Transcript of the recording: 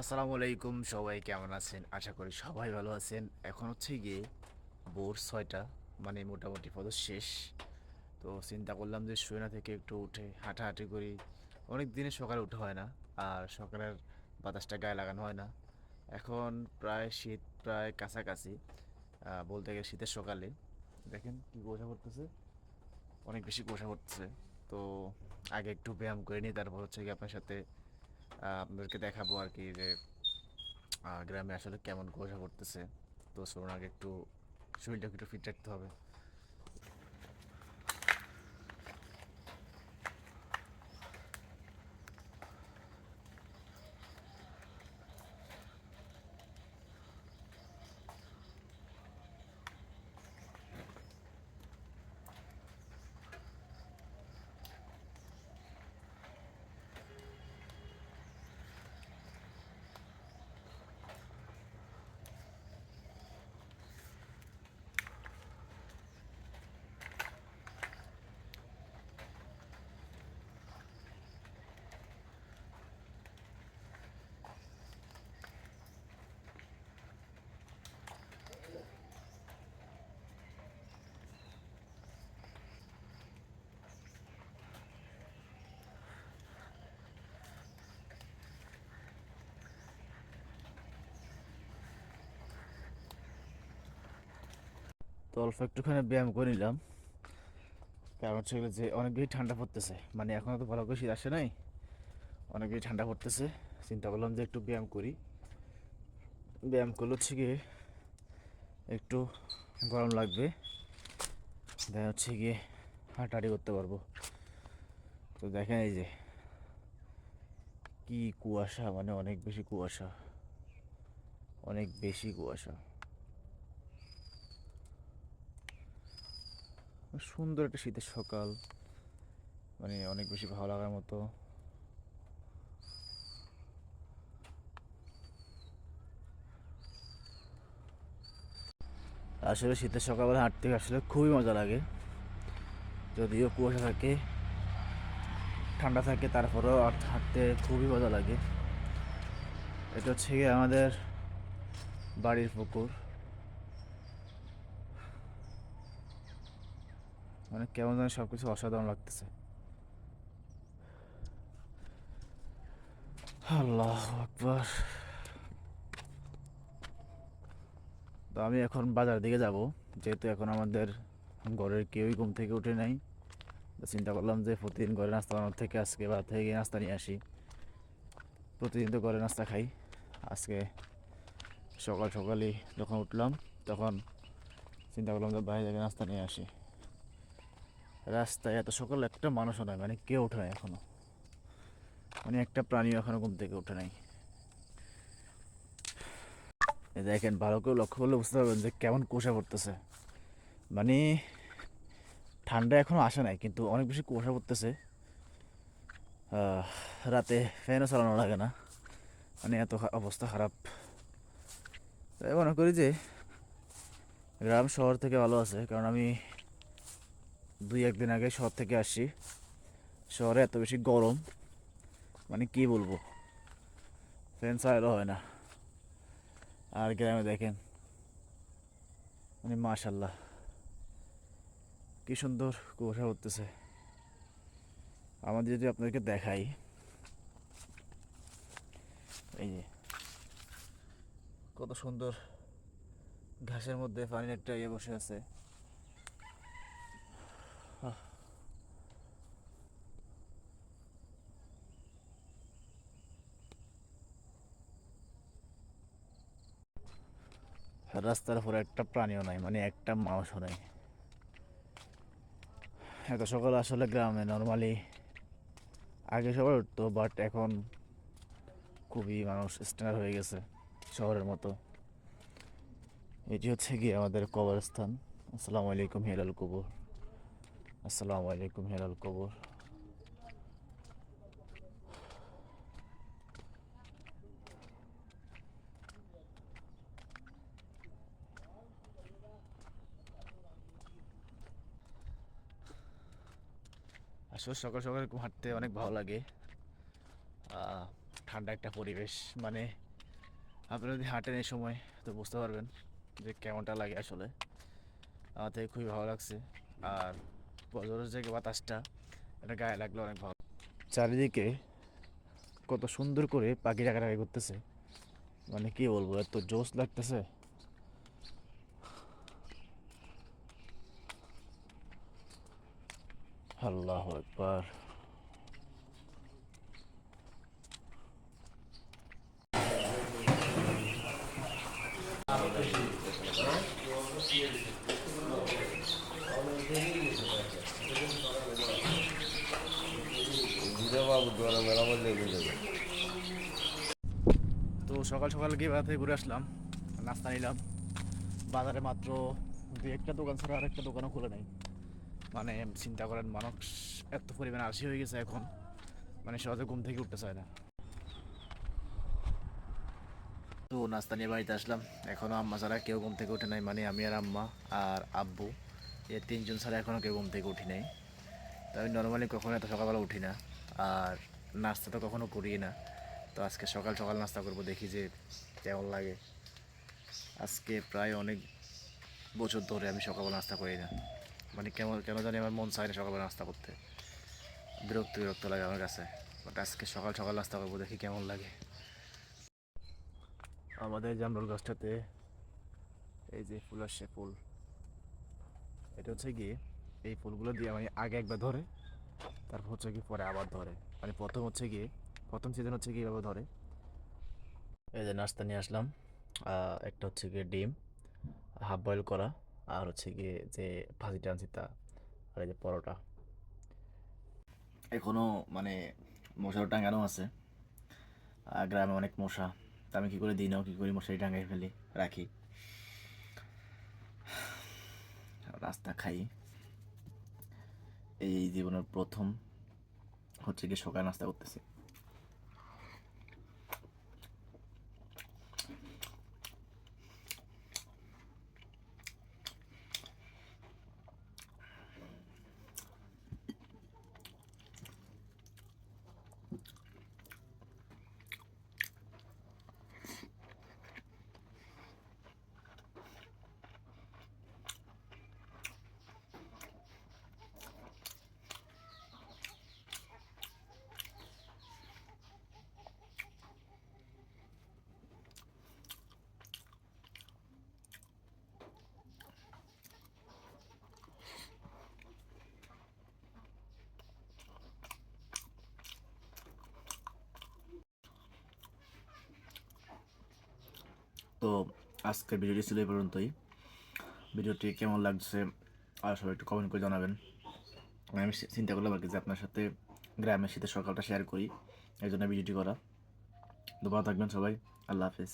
আসসালামু আলাইকুম, সবাই কেমন আছেন? আশা করি সবাই ভালো আছেন। এখন হচ্ছে গিয়ে ভোর ছয়টা মানে মোটামুটি পদ শেষ। তো চিন্তা করলাম যে শুয়ে না থেকে একটু উঠে হাঁটাহাঁটি করি। অনেক দিনে সকালে উঠা হয় না, আর সকালের বাতাসটা গায়ে লাগানো হয় না। এখন প্রায় শীত প্রায় কাছাকাছি বলতে গেলে শীতের সকালে। দেখেন কি কুয়াশা পড়তেছে, অনেক বেশি কুয়াশা পড়তেছে। তো আগে একটু ব্যায়াম করে নিই, তারপর হচ্ছে কি আপনার সাথে আপনাদেরকে দেখাবো আর কি যে গ্রামে আসলে কেমন কুয়াশা করতেছে তো শোনার আগে একটু শরীরটাকে একটু ফিট রাখতে হবে। অল্প একটুখানি ব্যায়াম করে নিলাম। কারণ হচ্ছে যে অনেক বেশি ঠান্ডা পড়তেছে। মানে এখনও তো ভালো করে শীত আসে নাই অনেক বেশি ঠান্ডা পড়তেছে। চিন্তা করলাম যে একটু ব্যায়াম করি। ব্যায়াম করলে হচ্ছে গিয়ে একটু গরম লাগবে। দেখা হচ্ছে গিয়ে হাঁটাহাঁটি করতে পারব। তো দেখেন এই যে, কি কুয়াশা মানে অনেক বেশি কুয়াশা। অনেক বেশি কুয়াশা। সুন্দর একটা শীতের সকাল। মানে অনেক বেশি ভালো লাগার মতো। আসলে শীতের সকালবেলা হাঁটতে আসলে খুবই মজা লাগে। যদিও কুয়াশা থাকে, ঠান্ডা থাকে, তারপরেও হাঁট- হাঁটতে খুবই মজা লাগে। এটা হচ্ছে আমাদের বাড়ির পুকুর। মানে কেমন যেন সব কিছু অসাধারণ লাগতেছে। আল্লাহ আকবার। তো আমি এখন বাজার দিকে যাব, যেহেতু এখন আমাদের ঘরের কেউই ঘুম থেকে উঠে নাই। চিন্তা করলাম যে প্রতিদিন ঘরে নাস্তা বানানোর থেকে আজকে বাজার থেকে নাস্তা নিয়ে আসি। প্রতিদিন তো ঘরে নাস্তা খাই। আজকে সকাল সকালই যখন উঠলাম, তখন চিন্তা করলাম যে বাইরে থেকে নাস্তা নিয়ে আসি। রাস্তায় এত সকাল একটা মানুষও নয় মানে কেউ ওঠে নাই এখনও। মানে একটা প্রাণী এখনও ঘুম থেকে ওঠে নাই। দেখেন, ভালো করে লক্ষ্য করলে বুঝতে পারবেন যে কেমন কুয়াশা পড়তেছে। মানে ঠান্ডা এখনও আসে নাই, কিন্তু অনেক বেশি কুয়াশা পড়তেছে। রাতে ফ্যানও চালানো লাগে না। মানে এত অবস্থা খারাপ। তাই মনে করি যে গ্রাম শহর থেকে ভালো আছে, কারণ আমি দুই, একদিন আগে শহর থেকে আসছি। শহরে এত বেশি গরম মানে কি বলব? ফ্যান চালানো হয় না। আর গ্রামে দেখেন মানে মাশাল্লাহ কি সুন্দর কুয়াশা উঠতেছে আমাদের যদি আপনাদেরকে দেখাই, এই যে, কত সুন্দর ঘাসের মধ্যে পানির একটা ইয়ে বসে আছে। রাস্তার উপরে একটা প্রাণীও নাই মানে একটা মানুষও নাই। এত সকাল আসলে গ্রামে নর্মালি আগে সবাই উঠতো বাট এখন খুবই মানুষ স্ট্যান্ডার্ড হয়ে গেছে শহরের মতো। এটি হচ্ছে গিয়ে আমাদের কবরস্থান। আসসালামু আলাইকুম, হেলাল কবর। আসসালামু আলাইকুম, হেলাল কবর। আসলে সকাল সকাল এরকম হাঁটতে অনেক ভালো লাগে। ঠান্ডা একটা পরিবেশ মানে আপনারা যদি হাঁটেন এই সময়, তো বুঝতে পারবেন যে কেমনটা লাগে আসলে। আমার থেকে খুবই ভালো লাগছে। আর বজরের বাতাসটা, এটা গায়ে লাগল অনেক ভালো। চারিদিকে কত সুন্দর করে পাখি ডাকাডাকি করতেছে। মানে কি বলব, এত জোশ লাগতেছে। আল্লাহ একবার ঘুরে বাবু দ্বারা মেরামত লেগে যাবে তো সকাল সকাল গিয়ে থেকে ঘুরে আসলাম, নাস্তা নিলাম। বাজারে মাত্র দু একটা দোকান ছাড়া আর একটা দোকানও খুলে নেই। মানে চিন্তা করেন মানুষ এত পরিমাণে আলসি হয়ে গেছে এখন। মানে সহজে ঘুম থেকে উঠতে চায় না। তো নাস্তা নিয়ে বাড়িতে আসলাম। এখনও আম্মা ছাড়া কেউ ঘুম থেকে উঠে নাই। মানে আমি আর আম্মা আর আব্বু, এ তিনজন ছাড়া এখনও কেউ ঘুম থেকে উঠি নাই। তো আমি নর্মালি কখনো এত সকালবেলা উঠি না। আর নাস্তা তো কখনো করি না। তো আজকে সকাল সকাল নাস্তা করব, দেখি যে কেমন লাগে। আজকে প্রায় অনেক বছর ধরে আমি সকালবেলা নাস্তা করি না। মানে কেমন, কেন জানি আমার মন চায় না সকালবেলা নাস্তা করতে। বিরক্ত বিরক্ত লাগে আমার কাছে। বাট আজকে সকাল সকাল নাস্তা করব, দেখি কেমন লাগে। আমাদের জামরুল গাছটাতে এই যে ফুল আসছে ফুল। এটা হচ্ছে গিয়ে এই ফুলগুলো দিয়ে মানে আগে একবার ধরে তারপর হচ্ছে কি পরে আবার ধরে। মানে প্রথম হচ্ছে গিয়ে, প্রথম সিজন হচ্ছে কি এভাবে ধরে। এই যে নাস্তা নিয়ে আসলাম একটা হচ্ছে গিয়ে ডিম হাফ বয়েল করা, আর হচ্ছে গিয়ে যে ভাজিটা আনছি তা, আর এই যে পরোটা। এখনও মানে মশার টাঙানো আছে, আর গ্রামে অনেক মশা। তা আমি কী করে দিই নাও কী করি মশারি টাঙাই ফেলি, রাখি। রাস্তা খাই। এই জীবনের প্রথম হচ্ছে গিয়ে সকাল নাস্তা করতেছি। তো আজকের ভিডিওটি ছিল এই পর্যন্তই। ভিডিওটি কেমন লাগছে আর সবাই একটু কমেন্ট করে জানাবেন। আমি চিন্তা করলাম আর কি যে আপনার সাথে গ্রামের শীতের সকালটা শেয়ার করি। এই জন্য ভিডিওটি করা। তো ভালো থাকবেন সবাই। আল্লাহ হাফিজ।